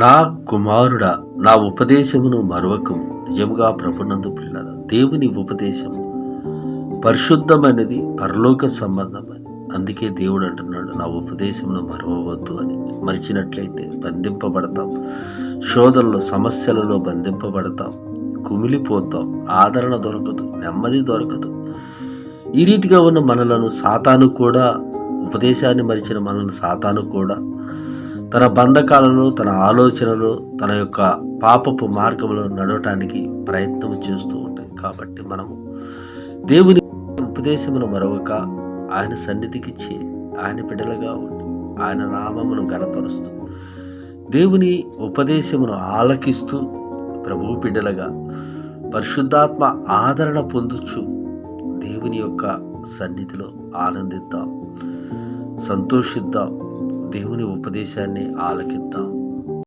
నా కుమారుడా నా ఉపదేశమును మరవకము. నిజముగా ప్రభునందు పిల్లల దేవుని ఉపదేశం పరిశుద్ధమైనది పరలోక సంబంధమని అందుకే దేవుడు అంటున్నాడు నా ఉపదేశమును మరవవద్దు అని. మరిచినట్లయితే బంధింపబడతాం. శోధనలో సమస్యలలో బంధింపబడతాం. కుమిలిపోతాం. ఆదరణ దొరకదు నెమ్మది దొరకదు. ఈ రీతిగా ఉన్న మనలను సాతాను కూడా ఉపదేశాన్ని మరిచిన మనల్ని సాతాను కూడా తన బంధకాలలో తన ఆలోచనలు తన యొక్క పాపపు మార్గంలో నడవటానికి ప్రయత్నం చేస్తూ ఉంటాయి. కాబట్టి మనము దేవుని ఉపదేశమును మరొక ఆయన సన్నిధికి చేరి ఆయన బిడ్డలుగా ఉండి ఆయన నామమును గణపరుస్తూ దేవుని ఉపదేశమును ఆలకిస్తూ ప్రభు బిడ్డలుగా పరిశుద్ధాత్మ ఆదరణ పొందుచు దేవుని యొక్క సన్నిధిలో ఆనందిద్దాం సంతోషిద్దాం దేవుని ఉపదేశాన్ని ఆలకిద్దాం.